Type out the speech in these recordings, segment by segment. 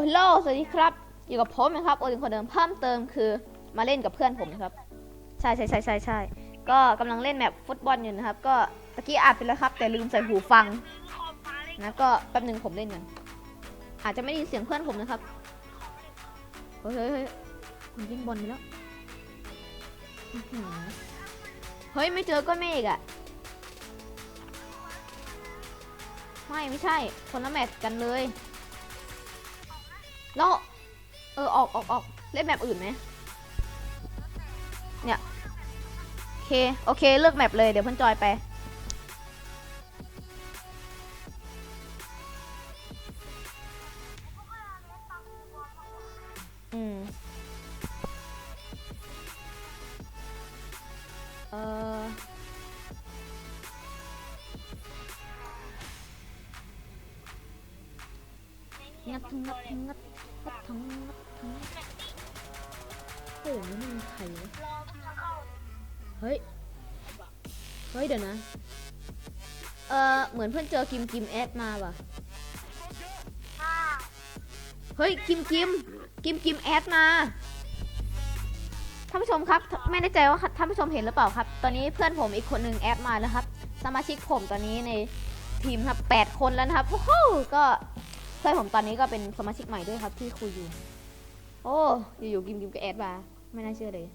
โฮลโลสวัสดีครับอยู่กับผมนะครับโอลินคนเดิมเพิ่มเติมคือมาเล่นกับเพื่อนผมนะครับ ใช่ใช่ใช่ใช่ใช่ก็กำลังเล่นแมปฟุตบอลอยู่นะครับ ก็ตะกี้อัดไปแล้วครับ แต่ลืมใส่หูฟังนะก็แป๊บหนึ่งผมเล่นกันอาจจะไม่ได้ยินเสียงเพื่อนผมนะครับเฮ้ยเฮ้ยมันยิงบอลไปแล้วเฮ้ยไม่เจอก็เมฆอะไม่ไม่ใช่ คนละแมตช์กันเลย แล้วเออออกออกออกเล่นแมปอื่นไหมเนี่ยโอเคโอเคเลือกแมปเลยเดี๋ยวเพื่อนจอยไปอืมเอองัดทั้งงัดทั้งงัดงัด ทั้งทั้งโอ้ไม่มีใครวะเฮ้ย เฮ้ยเดี๋ยวนะ เออเหมือนเพื่อนเจอกิมกิมแอดมาว่ะ เฮ้ยกิมกิมกิมกิมแอดมาท่านผู้ชมครับไม่แน่ใจว่าท่านผู้ชมเห็นหรือเปล่าครับ ตอนนี้เพื่อนผมอีกคนหนึ่งแอดมาแล้วครับ สมาชิกผมตอนนี้ในทีมครับแปดคนแล้วนะครับโอ้โหก็ เพื่อนผมตอนนี้ก็เป็นสมาชิกใหม่ด้วยครับที่คุยอยู่ โอ้อยู่ๆกิมกิมก็แอดมาไม่น่าเชื่อเลย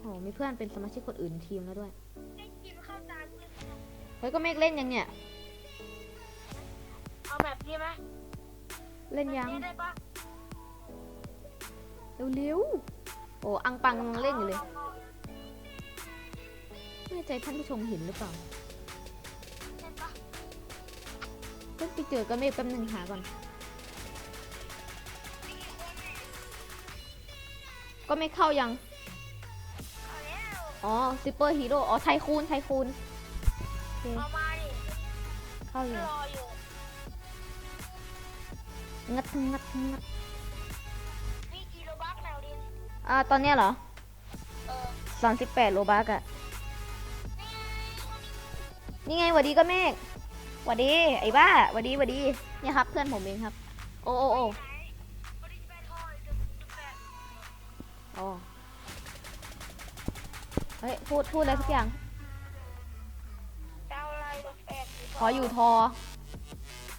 โอ้มีเพื่อนเป็นสมาชิกคนอื่นในทีมแล้วด้วยเฮ้ยก็เมฆเล่นยังเนี่ยเอาแบบนี้ไหมเล่นยังแบบนี้ได้ปะเร็วๆโอ้อังปังกำลังเล่นอยู่เลยไม่แน่ใจท่านผู้ชมเห็นหรือเปล่า เพิ่งไปเจอก็เมฆแป๊บนึงหาก่อน ก็ไม่เข้ายังเอาแล้วอ๋อซิปเปอร์ฮีโร่อ๋อไทคูนไทคูนโอเคเอามาดิเข้าอยู่รออยู่งัดงัดงัดมีกี่โลบักแนวดินอ่าตอนเนี้ยเหรอเออสามสิบแปดโลบักอะนี่ไงหวัดดีก็เมฆ หวัดดีไอ้บ้าหวัดดีหวัดดีเนี่ยครับเพื่อนผมเองครับ โอ้โอ้โอ้ไหนบริษัททอยจุดจุดแปดอ๋อเฮ้ยพูดพูดอะไรสักอย่าง ขออยู่ทอ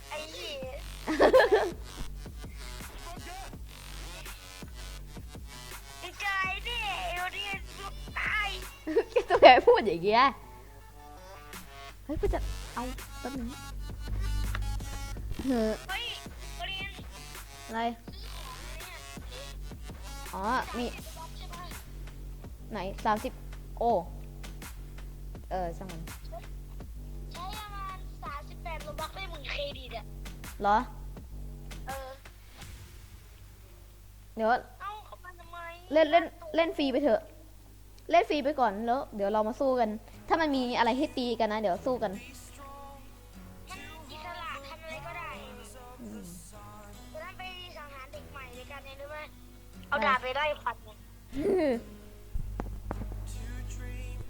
ไอ้ยี่ดีใจดิเอวดินตายตัวแกพูดอย่างเงี้ย เฮ้ยกูจะ เอาแป๊บนึงเฮ้อเฮ้ยบริษัทอะไร อ๋อ มีใช่ไหมไหนสามสิบโอ้ เออช่างมันใช้ประมาณสามสิบแปดโลบักได้หมื่นเครดิตอะเหรอ เออ เดี๋ยว เอ้าเขามาทำไมเล่นเล่นเล่นฟรีไปเถอะ เล่นฟรีไปก่อนแล้ว เดี๋ยวเรามาสู้กัน ถ้ามันมีอะไรให้ตีกันนะ เดี๋ยวสู้กัน เอาดาบไปไล่ฟันไง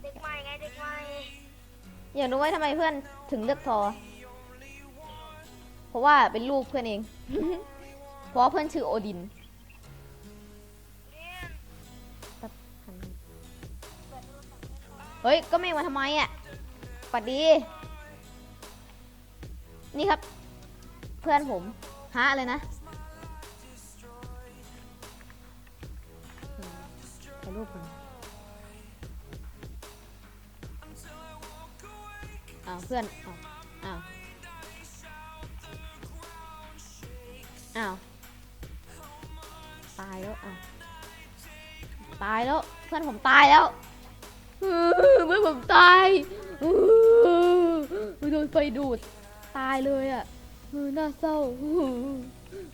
เด็กใหม่ไงเด็กใหม่อยากรู้ว่าทำไมเพื่อนถึงเลือกทอ เพราะว่าเป็นลูกเพื่อนเอง เพราะว่าเพื่อนชื่อโอดินเรียนเฮ้ย ก็ไม่มาทำไมอะปัดดี นี่ครับ เพื่อนผมฮะอะไรนะาวเพื่อนอ้าวอ้าวอ้าวตายแล้วอ้าวตายแล้วเพื่อนผมตายแล้วเออเมื่อผมตายเออโดนไฟดูดตายเลยอะเออน่าเศร้าเออ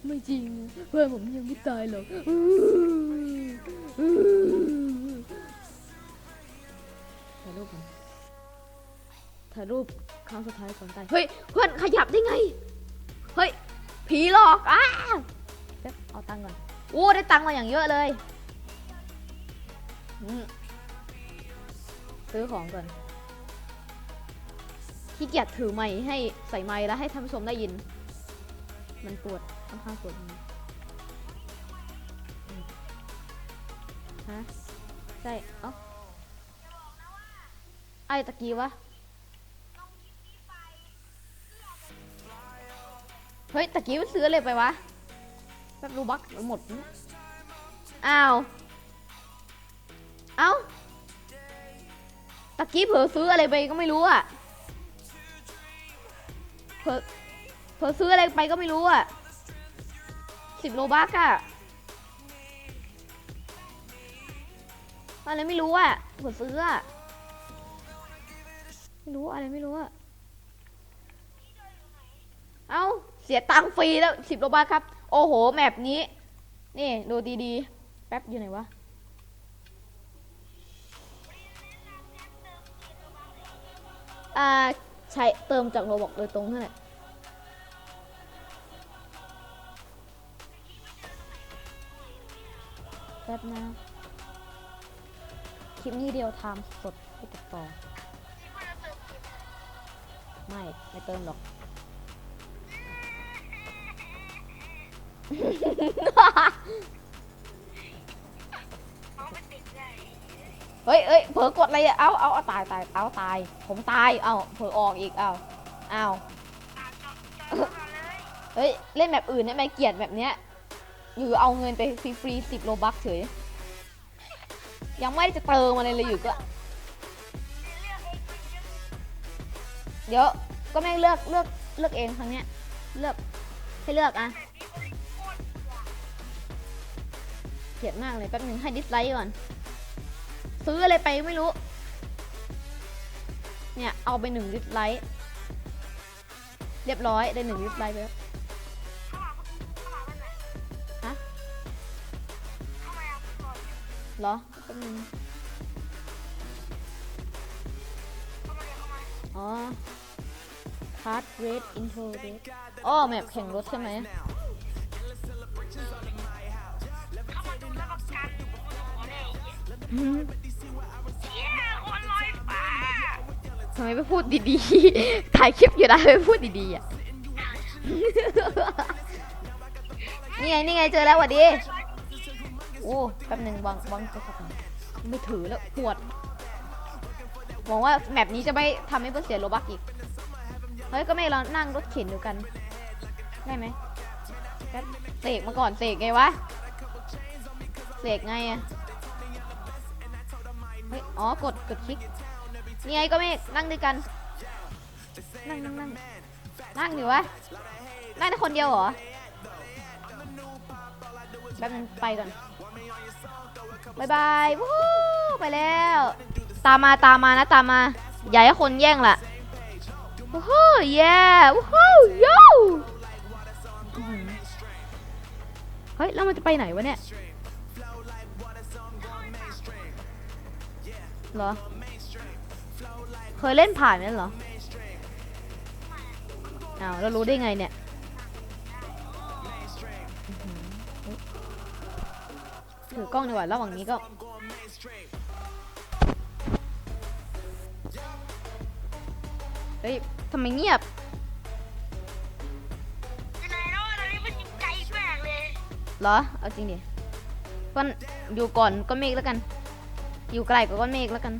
ไม่จริงเพื่อนผมยังไม่ตายหรอกออเออถ่ายรูปก่อน ถ่ายรูปครั้งสุดท้ายก่อนตายเฮ้ยเพื่อนขยับได้ไง เฮ้ย ผีหลอกอ้าเดี๋ยวเอาตังค์ก่อนโอ้ได้ตังค์มาอย่างเยอะเลยอืมซื้อของก่อนขี้เกียจถือไม้ให้ใส่ไม้แล้วให้ท่านผู้ชมได้ยิน มันปวดค่อนข้างปวดมืออืมฮะใช่เอ้าไอ้ตะกี้วะ เฮ้ยตะกี้มันซื้ออะไรไปวะแป๊บรูบักหมดเนี่ยอ้าวเอ้าตะกี้เผลอซื้ออะไรไปก็ไม่รู้อะเผลอเผลอซื้ออะไรไปก็ไม่รู้อะสิบโลบักอะอะไรไม่รู้อะเผลอซื้ออะไม่รู้อะไรไม่รู้อะ เสียตังค์ฟรีแล้วสิบโลบาทครับ โอ้โห แมปนี้ นี่ดูดีๆ แป๊บอยู่ไหนวะ อ่า ใช้เติมจากโรบอกโดยตรงนั่นแหละแป๊บนะ คลิปนี้เดียวทำสดไม่ตัดต่อ ไม่ ไม่เติมหรอก เฮ้ยเอ้ยเผลอกดอะไรอะเอาเอาเอาตายตายเอาตาย ผมตาย เอาเผลอออกอีก เอาเอาเฮ้ย เล่นแบบอื่นได้ไหมเกลียดแบบเนี้ยอยู่เอาเงินไปฟรีๆสิบโลบักเฉย ยังไม่ได้จะเติมอะไรเลยอยู่ก็ เดี๋ยว ก็แม่งเลือกเลือกเลือกเองครั้งเนี้ย เลือกให้เลือกอะ ลียดมากเลยแป๊บนึงให้ดิสไลค์ก่อน ซื้ออะไรไปไม่รู้ เนี่ย เอาไปหนึ่งดิสไลค์เรียบร้อยได้หนึ่งดิสไลค์ไปแล้วฮะเข้ามาเอาก่อนเหรอแป๊บนึงเข้ามาเลยเข้ามาอ๋อ Card Rate Intro Rate อ๋อแมปแข่งรถใช่ไหม ทำไมไม่พูดดีๆ ถ่ายคลิปอยู่นะไม่พูดดีๆอะ นี่ไงนี่ไงเจอแล้วหวัดดี โอ้แป๊บหนึ่งวางวางโทรศัพท์ก่อนไม่ถือแล้วปวดหวังว่าแมปนี้จะไม่ทำให้เพื่อนเสียโลบักอีก เฮ้ยก็ไม่เรานั่งรถเข็นดูกัน ได้ไหมแป๊บเสกมาก่อนเสกไงวะเสกไงอะ เฮ้ยอ๋อกดกดคลิกนี่ไงก็ไม่นั่งด้วยกัน นั่งนั่งนั่งนั่งดิวะนั่งคนเดียวเหรอแป๊บนึงไปก่อนบายบายวู้ฮู้ไปแล้ว ตามมาตามมานะตามมาอย่าให้คนแย่งล่ะวู้ฮู้เย้วู้ฮู้โย่เฮ้ยแล้วมันจะไปไหนวะเนี่ย เหรอ เคยเล่นผ่านนั่นเหรออ้าวแล้วรู้ได้ไงเนี่ยถือกล้องดีกว่าระหว่างนี้ก็เฮ้ยทำไมเงียบที่ไหนเนาะตอนนี้มันอยู่ไกลมากเลยเหรอ เอาจริงดิก้อนอยู่ก่อนก้อนเมฆแล้วกัน อยู่ไกลกว่าก้อนเมฆแล้วกัน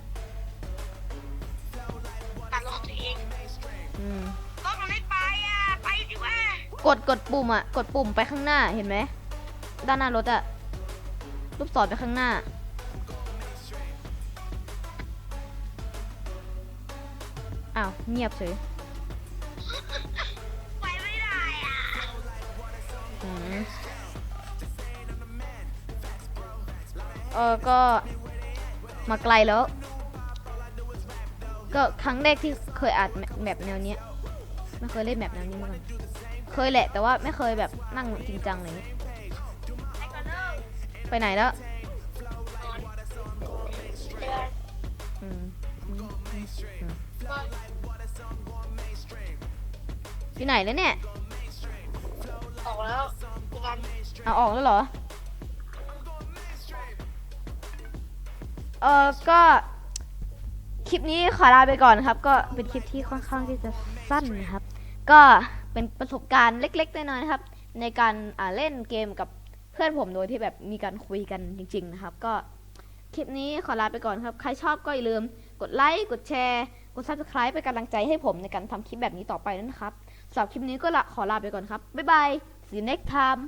ตัดรถตัวเองอืมรถมันไม่ไปอะ ไปดิว่ากดกดปุ่มอะ กดปุ่มไปข้างหน้าเห็นไหมด้านหน้ารถอะลูกศรไปข้างหน้า อ้าว เงียบเฉยไปไม่ได้อะอืมเออก็ มาไกลแล้ว ก็ครั้งแรกที่เคยอ่านแบบแนวเนี้ยไม่เคยเล่นแบบแนวนี้มาก่อนเคยแหละแต่ว่าไม่เคยแบบนั่งจริงจังเงี้ยไปไหนแล้วที่ไหนแล้วเนี่ย ออกแล้วเอาออกแล้วเหรอ เออก็คลิปนี้ขอลาไปก่อนครับ ก็เป็นคลิปที่ค่อนข้างที่จะสั้นนะครับ ก็เป็นประสบการณ์เล็กๆน้อยๆนะครับ ในการอ่าเล่นเกมกับเพื่อนผมโดยที่แบบมีการคุยกันจริง ๆ นะครับ ก็คลิปนี้ขอลาไปก่อนครับ ใครชอบก็อย่าลืมกดไลค์กดแชร์กด subscribe เป็นกำลังใจให้ผมในการทำคลิปแบบนี้ต่อไปนะครับสำหรับคลิปนี้ก็ละขอลาไปก่อนครับบ๊ายบาย see you next time